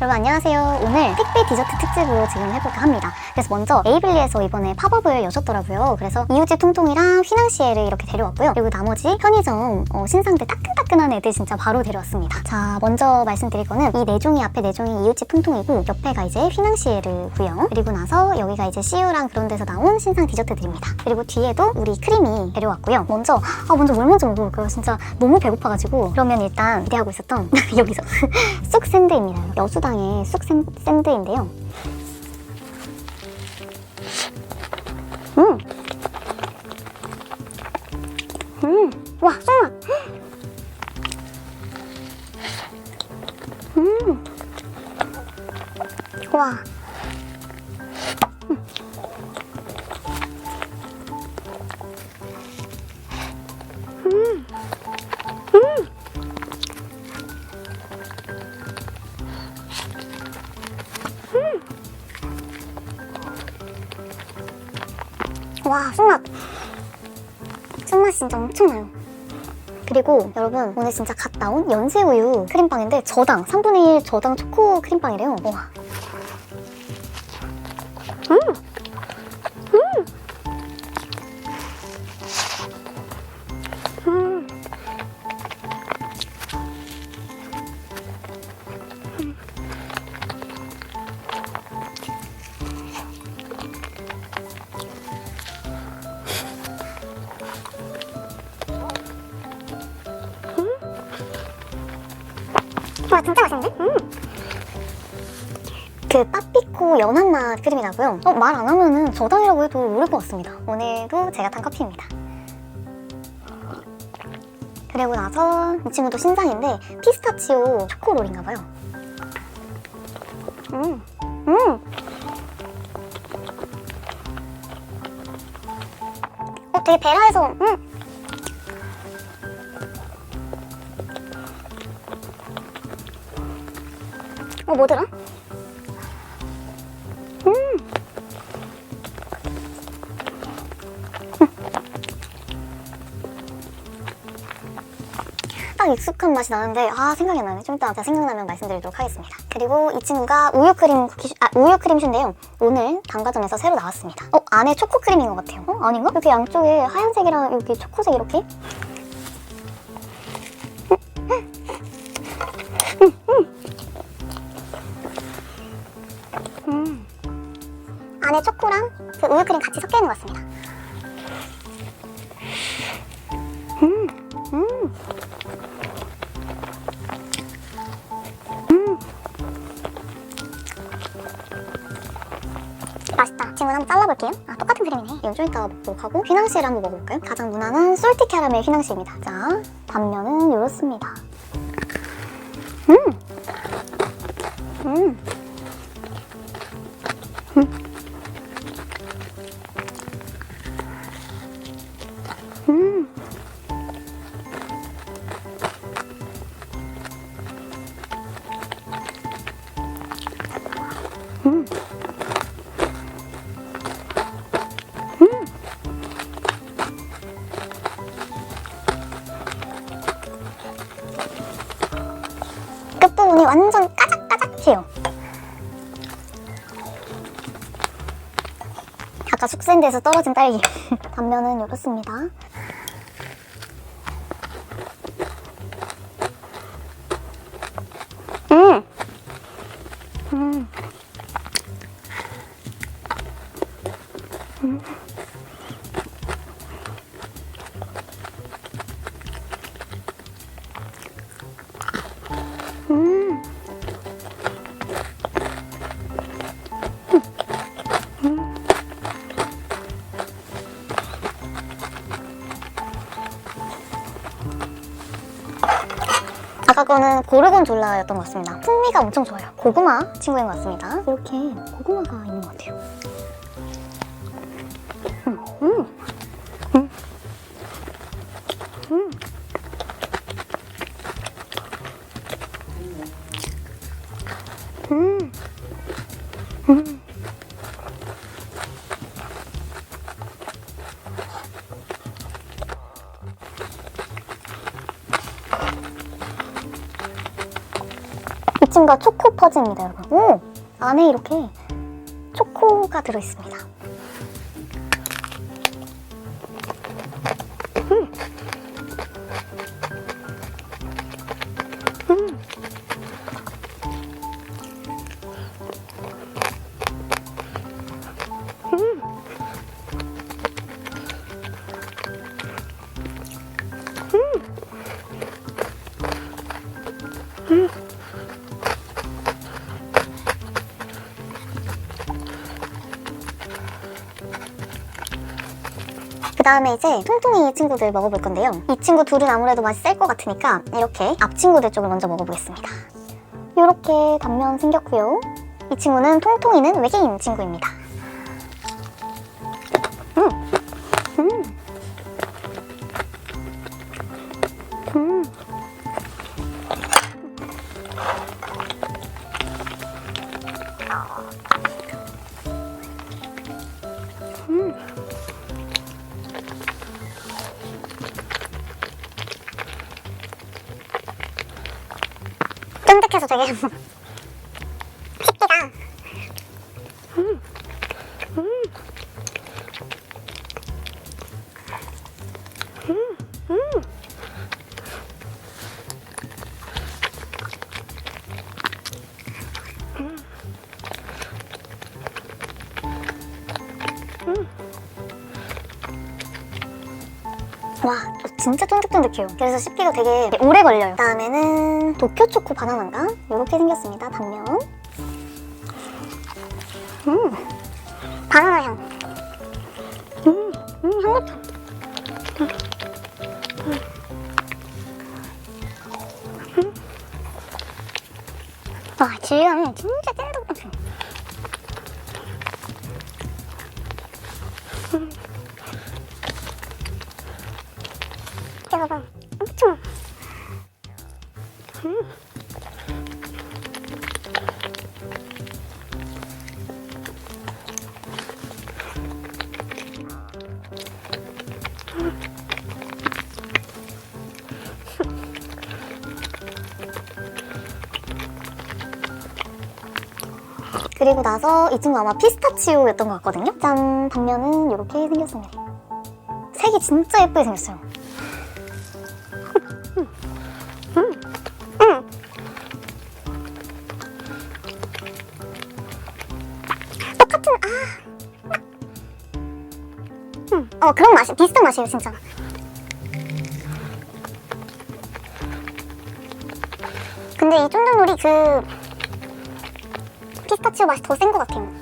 여러분 안녕하세요. 오늘 택배 디저트 특집으로 지금 해볼까 합니다. 그래서 먼저 에이블리에서 이번에 팝업을 여셨더라고요. 그래서 이웃집 통통이랑 휘낭시에를 이렇게 데려왔고요. 그리고 나머지 편의점 어, 신상들 따끈따끈한 애들 진짜 바로 데려왔습니다. 자 먼저 말씀드릴 거는 이 네 종이 앞에 네 종이 이웃집 통통이고 옆에가 이제 휘낭시에르고요. 그리고 나서 여기가 이제 CU랑 그런 데서 나온 신상 디저트들입니다. 그리고 뒤에도 우리 크림이 데려왔고요. 먼저 아 먼저 뭘 먼저 먹어볼까요? 진짜 너무 배고파가지고 그러면 일단 기대하고 있었던 여기서 쑥 샌드입니다. 여수 당의 쑥 샌- 샌드인데요. 음. 음. 와, 쑥맛. 음. 와. 와, 진짜 엄청나요. 그리고 여러분 오늘 진짜 갓 나온 연세우유 크림빵인데 저당 3분의 1 저당 초코 크림빵이래요. 와. 음. 음. 크림이 나고요. 어, 말 안 하면은 저당이라고 해도 모를 것 같습니다. 오늘도 제가 탄 커피입니다. 그리고 나서 이 친구도 신상인데 피스타치오 초코롤인가 봐요. 음, 음. 어, 되게 베라에서 음. 어, 뭐더라? 음. 딱 익숙한 맛이 나는데 아 생각이 안 나네. 좀 이따 생각나면 말씀드리도록 하겠습니다. 그리고 이 친구가 우유 크림 쿠키 아 우유 크림 슈인데요. 오늘 단가점에서 새로 나왔습니다. 어 안에 초코 크림인 것 같아요. 어 아닌가? 이렇게 양쪽에 하얀색이랑 여기 초코색 이렇게 그 우유 크림 같이 섞여 있는 것 같습니다. 음, 음. 음. 친구 한번 잘라볼게요. 아, 똑같은 크림이네. 이건 좀 이따가 먹도록 하고 휘낭시에를 한번 먹어볼까요? 가장 무난한 솔티 캐러멜 휘낭시입니다. 자, 단면은 이렇습니다. 음! 음! 음. 숙센데에서 떨어진 딸기. 단면은 이렇습니다. 아까 거는 고르곤졸라였던 것 같습니다. 풍미가 엄청 좋아요. 고구마 친구인 것 같습니다. 이렇게 고구마 크림과 초코 퍼즈입니다, 여러분. 오! 안에 이렇게 초코가 들어있습니다. 다음에 이제 통통이 친구들 먹어볼 건데요. 이 친구 둘은 아무래도 맛이 셀 것 같으니까 이렇게 앞 친구들 쪽을 먼저 먹어보겠습니다. 이렇게 단면 생겼고요. 이 친구는 통통이는 외계인 친구입니다. 음. 음. 음. 쫀득해서 되게 식기가 와 진짜 쫀득쫀득해요 그래서 씹기가 되게 오래 걸려요 다음에는 도쿄 초코 바나나인가? 이렇게 생겼습니다 단면 음 바나나 향 음, 음 향긋해 음. 음. 음. 와 질감이 진짜 그리고 나서 이 친구 아마 피스타치오였던 것 같거든요. 짠! 단면은 이렇게 생겼습니다. 색이 진짜 예쁘게 생겼어요. 어 그런 맛이 비슷한 맛이에요 진짜. 근데 이 쫀득놀이 그 피스타치오 맛이 더 센 것 같아요.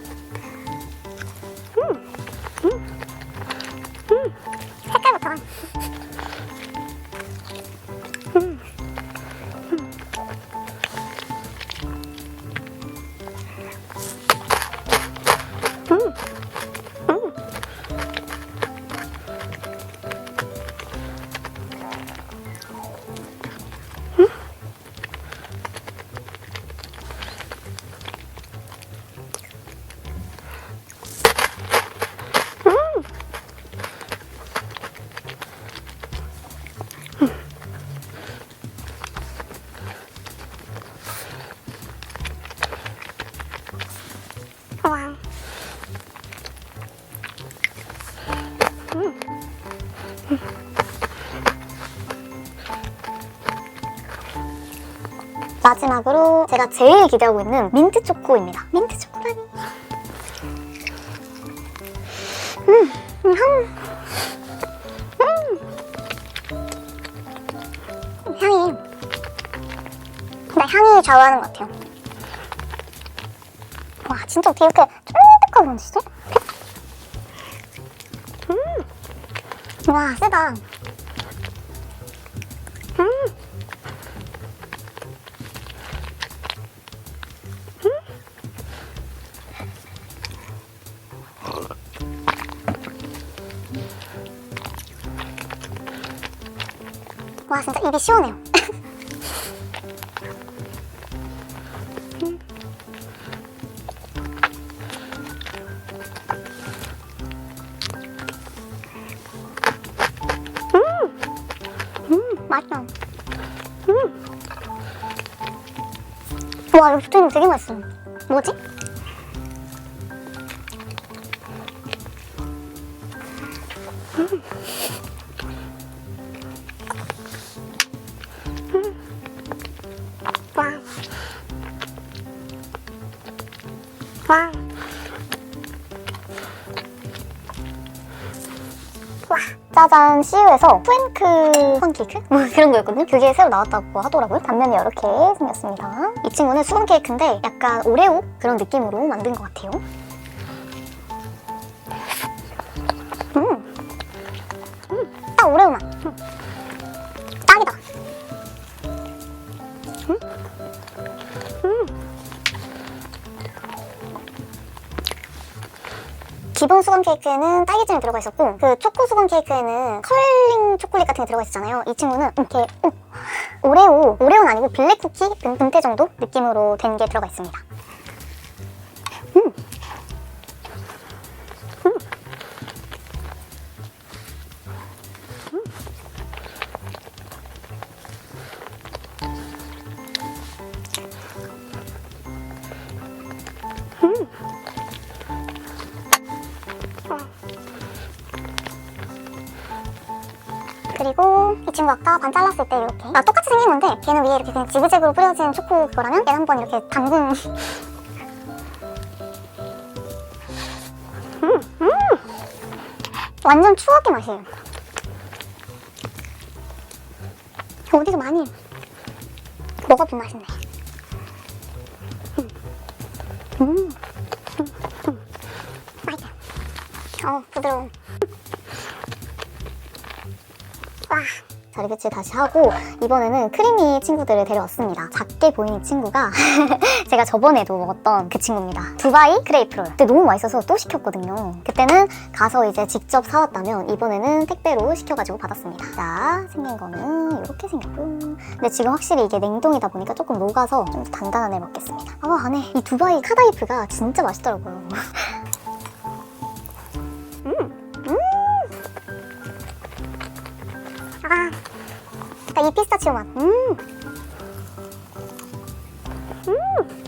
마지막으로 제가 제일 기대하고 있는 민트 초코입니다. 민트 초코라니. 음, 음, 향. 음. 향이. 나 향이 좌우하는 것 같아요. 와, 진짜 어떻게 이렇게 쫀득하게 만지지? 음. 와, 세다. 와 진짜 입이 시원해요. 음, 음. 음. 와 이거 거 되게 맛있어. 뭐지? 짜잔 CU에서 프랭크 펀케이크? 뭐 그런 거였거든요. 그게 새로 나왔다고 하더라고요. 단면이 이렇게 생겼습니다. 이 친구는 수건 케이크인데 약간 오레오 그런 느낌으로 만든 것 같아요. 음. 음. 딱 오레오 맛. 음. 기본 수건 케이크에는 딸기잼이 들어가 있었고 그 초코 수건 케이크에는 컬링 초콜릿 같은 게 들어가 있었잖아요. 이 친구는 이렇게 어, 오레오 오레오는 아니고 블랙 쿠키 분- 분태 정도 느낌으로 된 게 들어가 있습니다. 음. 음. 아까 반 잘랐을 때 이렇게. 아 똑같이 생긴 건데 걔는 위에 이렇게 그냥 지그재그로 뿌려진 초코 그거라면 얘는 한번 이렇게 담근. 음, 음. 완전 추억의 맛이에요. 어디서 많이 먹어본 맛인데. 음, 음, 음, 음. 어 부드러워 자, 리뷰치 다시 하고 이번에는 크리미 친구들을 데려왔습니다. 작게 보이는 친구가 제가 저번에도 먹었던 그 친구입니다. 두바이 크레이프롤. 그때 너무 맛있어서 또 시켰거든요. 그때는 가서 이제 직접 사왔다면 이번에는 택배로 시켜가지고 받았습니다. 자, 생긴 거는 이렇게 생겼고 근데 지금 확실히 이게 냉동이다 보니까 조금 녹아서 좀더 단단한 애 먹겠습니다. 아, 안에 이 두바이 카다이프가 진짜 맛있더라고요. 아, 약간 이 피스타치오 맛. 음. 음. 음.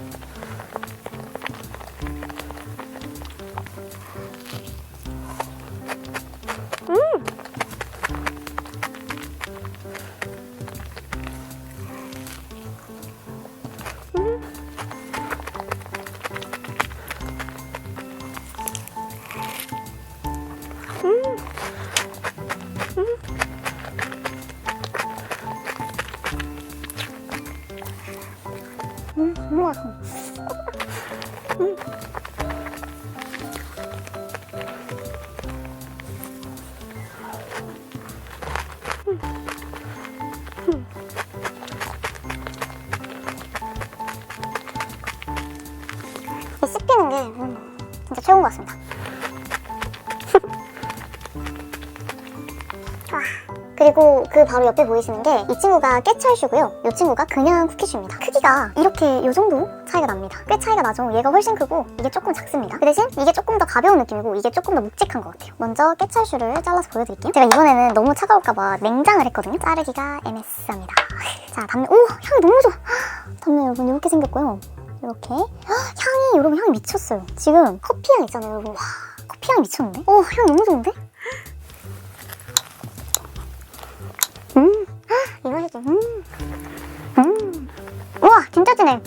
최고인 것 같습니다. 아, 그리고 그 바로 옆에 보이시는 게 이 친구가 깨철슈고요. 이 친구가 그냥 쿠키슈입니다. 크기가 이렇게 이 정도 차이가 납니다. 꽤 차이가 나죠. 얘가 훨씬 크고 이게 조금 작습니다. 그 대신 이게 조금 더 가벼운 느낌이고 이게 조금 더 묵직한 것 같아요. 먼저 깨철슈를 잘라서 보여드릴게요. 제가 이번에는 너무 차가울까봐 냉장을 했거든요. 자르기가 애매합니다. 자, 단면, 오! 향이 너무 좋아! 단면 여러분 이렇게 생겼고요. 이렇게 향이 여러분 향이 미쳤어요. 지금 커피 향 있잖아요, 여러분. 와, 커피 향이 미쳤는데? 오, 향 너무 좋은데? 음, 이거 해줘. 음, 음. 우와, 진짜 진해.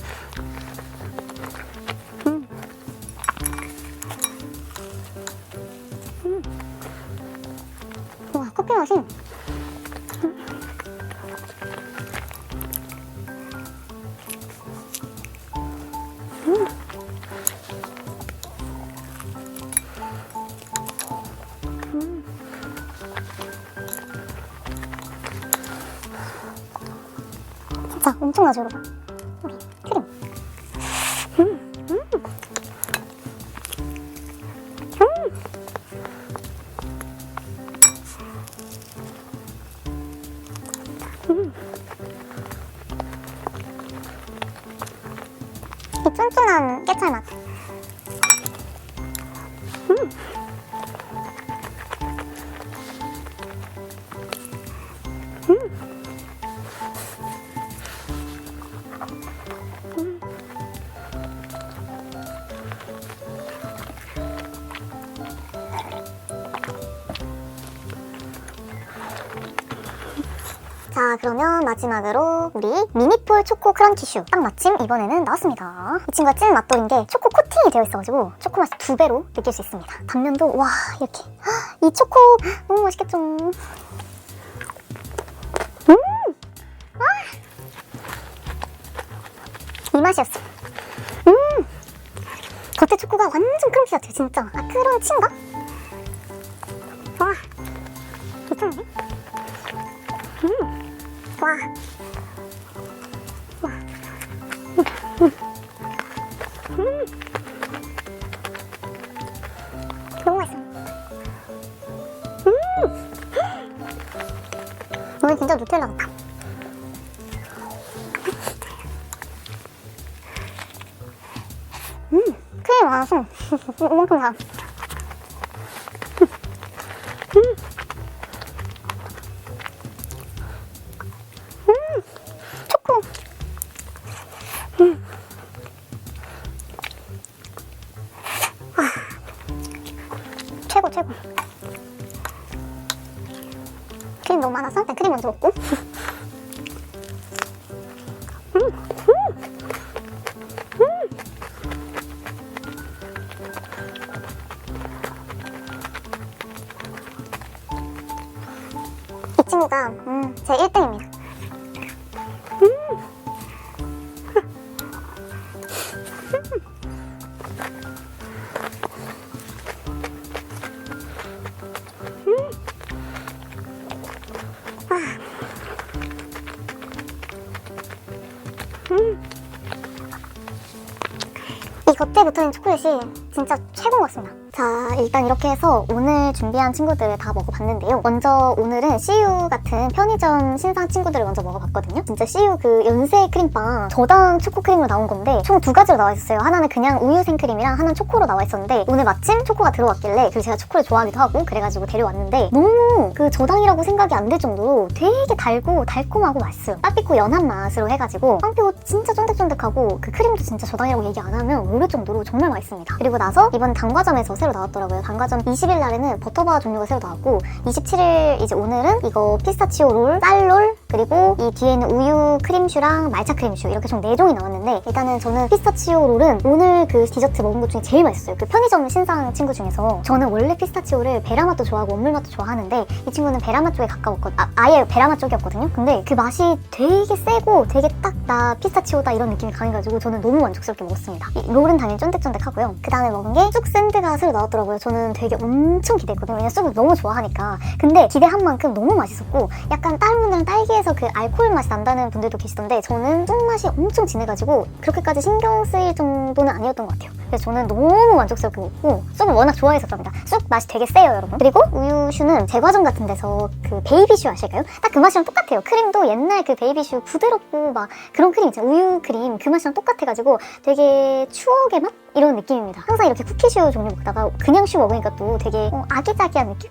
음. 음. 우와, 커피 맛이. 진짜 엄청나죠, 여러분? 자 그러면 마지막으로 우리 미니폴 초코 크런치슈 딱 마침 이번에는 나왔습니다 이 친구가 찐 맛돌인 게 초코 코팅이 되어 있어가지고 초코 맛이 두 배로 느낄 수 있습니다 단면도 와 이렇게 헉, 이 초코 너무 맛있겠죠 음! 아! 이 맛이었어 음! 겉에 초코가 완전 크런치 같아요 진짜 아 크런치인가? 와. 와. 음. 음. 너무 맛있어. 음. 오늘 진짜 누텔라 같다. 음, 크림 많아서 이만큼 다. 최고. 크림 너무 많아서 일단 크림 먼저 먹고. 음, 음. 음. 이 친구가 음, 제 1등입니다. 이 겉에 붙어있는 초콜릿이 진짜 최고인 것 같습니다. 자, 일단 이렇게 해서 오늘 준비한 친구들을 다 먹어봤는데요. 먼저 오늘은 CU 같은 편의점 신상 친구들을 먼저 먹어봤거든요. 진짜 CU 그 연세 크림빵 저당 초코 크림으로 나온 건데 총 두 가지로 나와 있었어요. 하나는 그냥 우유 생크림이랑 하나는 초코로 나와 있었는데 오늘 마침 초코가 들어왔길래 그리고 제가 초코를 좋아하기도 하고 그래가지고 데려왔는데 너무 그 저당이라고 생각이 안들 정도로 되게 달고 달콤하고 맛있어요. 빠삐코 연한 맛으로 해가지고 빵피고 진짜 쫀득쫀득하고 그 크림도 진짜 저당이라고 얘기 안 하면 모를 정도로 정말 맛있습니다. 그리고 나서 이번 단과점에서 새로 나왔더라고요. 단과점 20일 날에는 버터바 종류가 새로 나왔고 27일 이제 오늘은 이거 피스타치오 롤, 쌀롤 그리고 이 뒤에는 우유 크림슈랑 말차 크림슈 이렇게 총 4종이 나왔는데 일단은 저는 피스타치오 롤은 오늘 그 디저트 먹은 것 중에 제일 맛있어요. 그 편의점 신상 친구 중에서 저는 원래 피스타치오를 베라 맛도 좋아하고 원물 맛도 좋아하는데 이 친구는 베라 맛 쪽에 가까웠거든요. 아, 아예 베라 맛 쪽이었거든요. 근데 그 맛이 되게 세고 되게 딱 나 피스타치오다 이런 느낌이 강해가지고 저는 너무 만족스럽게 먹었습니다. 이 롤은 당연히 쫀득쫀득하고요. 그 다음에 먹은 게 쑥 샌드가 새로 나왔더라고요. 저는 되게 엄청 기대했거든요. 왜냐면 쑥을 너무 좋아하니까. 근데 기대한 만큼 너무 맛있었고 약간 분들은 딸기에 서 그 알코올 맛이 난다는 분들도 계시던데 저는 쑥 맛이 엄청 진해가지고 그렇게까지 신경 쓰일 정도는 아니었던 것 같아요. 그래서 저는 너무 만족스럽게 먹고 쑥을 워낙 좋아했었답니다. 쑥 맛이 되게 세요, 여러분. 그리고 우유슈는 제과점 같은 데서 그 베이비슈 아실까요? 딱 그 맛이랑 똑같아요. 크림도 옛날 그 베이비슈 부드럽고 막 그런 크림 있잖아요. 우유 크림 그 맛이랑 똑같아가지고 되게 추억의 맛? 이런 느낌입니다. 항상 이렇게 쿠키슈 종류 먹다가 그냥 슈 먹으니까 또 되게 어, 아기자기한 느낌?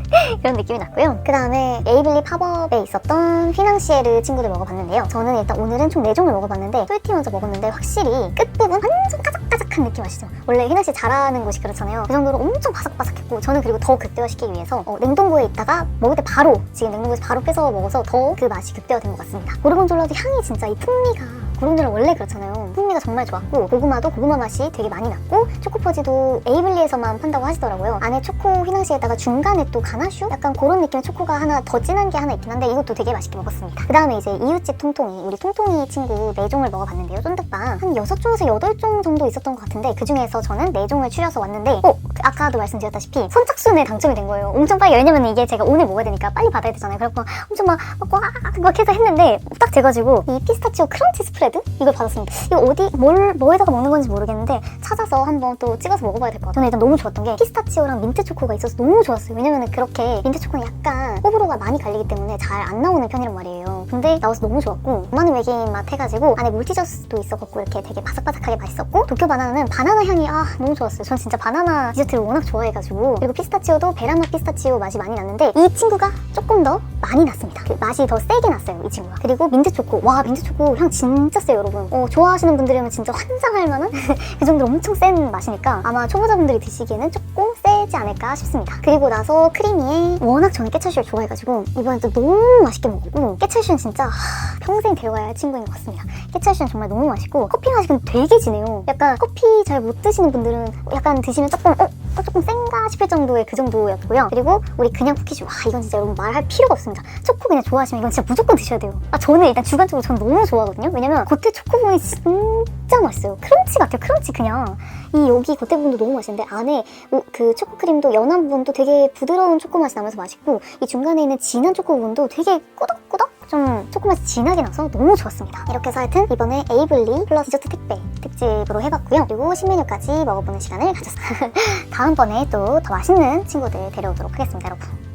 이런 느낌이 났고요. 그 다음에 에이블리 팝업에 있었던 휘낭시에르 친구들 먹어봤는데요. 저는 일단 오늘은 총 4종을 먹어봤는데 솔티 먼저 먹었는데 확실히 끝부분 완전 까작까작한 느낌 아시죠? 원래 휘낭시 잘하는 곳이 그렇잖아요. 그 정도로 엄청 바삭바삭했고 저는 그리고 더 극대화시키기 위해서 어, 냉동고에 있다가 먹을 때 바로 지금 냉동고에서 바로 빼서 먹어서 더 그 맛이 극대화된 것 같습니다. 고르곤졸라도 향이 진짜 이 풍미가 고르곤졸라 원래 그렇잖아요. 풍미가 정말 좋았고 고구마도 고구마 맛이 되게 많이 났고 초코퍼지도 에이블리에서만 판다고 하시더라고요. 안에 초코 휘낭시에다가 중간에 또 가나슈? 약간 그런 느낌의 초코가 하나 더 진한 게 하나 있긴 한데 이것도 되게 맛있게 먹었습니다. 그 다음에 이제 이웃집 통통이 우리 통통이 친구 4종을 먹어봤는데요. 쫀득빵 한 6종에서 8종 정도 있었던 것 같은데 그 중에서 저는 4종을 추려서 왔는데 어? 그 아까도 말씀드렸다시피 선착순에 당첨이 된 거예요. 엄청 빨리 왜냐면 이게 제가 오늘 먹어야 되니까 빨리 받아야 되잖아요. 그래서 엄청 막, 막, 막, 막 해서 했는데 딱 돼가지고 이 피스타치오 크런치 스프레드? 이걸 받았습니다. 이거 어디 뭘 뭐에다가 먹는 건지 모르겠는데 찾아서 한번 또 찍어서 먹어봐야 될 것 같아요. 저는 일단 너무 좋았던 게 피스타치오랑 민트 초코가 있어서 너무 좋았어요. 왜냐면 그렇게 민트 초코는 약간 호불호가 많이 갈리기 때문에 잘 안 나오는 편이란 말이에요. 근데 나와서 너무 좋았고 많은 외계인 맛 해가지고 안에 물티저스도 있어갖고 이렇게 되게 바삭바삭하게 맛있었고 도쿄 바나나는 바나나 향이 아 너무 좋았어요. 전 진짜 바나나 디저트 를 워낙 좋아해가지고 그리고 피스타치오도 베라맛 피스타치오 맛이 많이 났는데 이 친구가 조금 더 많이 났습니다. 그 맛이 더 세게 났어요 이 친구가. 그리고 민트 초코 와 민트 초코 향 진짜 세요 여러분. 어, 좋아하시는 분들이면 진짜 환장할 만한 그 정도로 엄청 센 맛이니까 아마 초보자분들이 드시기에는 조금 세 살지 않을까 싶습니다. 그리고 나서 크리미에 워낙 저는 깨철씨를 좋아해가지고 이번에 또 너무 맛있게 먹었고 깨철씨는 진짜 하, 평생 데려가야 할 친구인 것 같습니다. 깨철씨는 정말 너무 맛있고 커피 맛이 근데 되게 진해요. 약간 커피 잘 못 드시는 분들은 약간 드시면 조금 어? 어, 조금 센가 싶을 정도의 그 정도였고요. 그리고 우리 그냥 쿠키주 와 이건 진짜 여러분 말할 필요가 없습니다. 초코 그냥 좋아하시면 이건 진짜 무조건 드셔야 돼요. 아 저는 일단 주관적으로 전 너무 좋아하거든요. 왜냐면 겉에 초코봉이 진짜 맛있어요. 크런치 같아요. 크런치 그냥 이 여기 겉에 부분도 너무 맛있는데 안에 오- 그 초코 크림도 연한 부분도 되게 부드러운 초코 맛이 나면서 맛있고 이 중간에 있는 진한 초코 부분도 되게 꾸덕꾸덕 좀 초코맛이 진하게 나서 너무 좋았습니다. 이렇게 해서 하여튼 이번에 에이블리 플러스 디저트 택배 특집으로 해봤고요. 그리고 신메뉴까지 먹어보는 시간을 가졌어요. 다음번에 또 더 맛있는 친구들 데려오도록 하겠습니다, 여러분.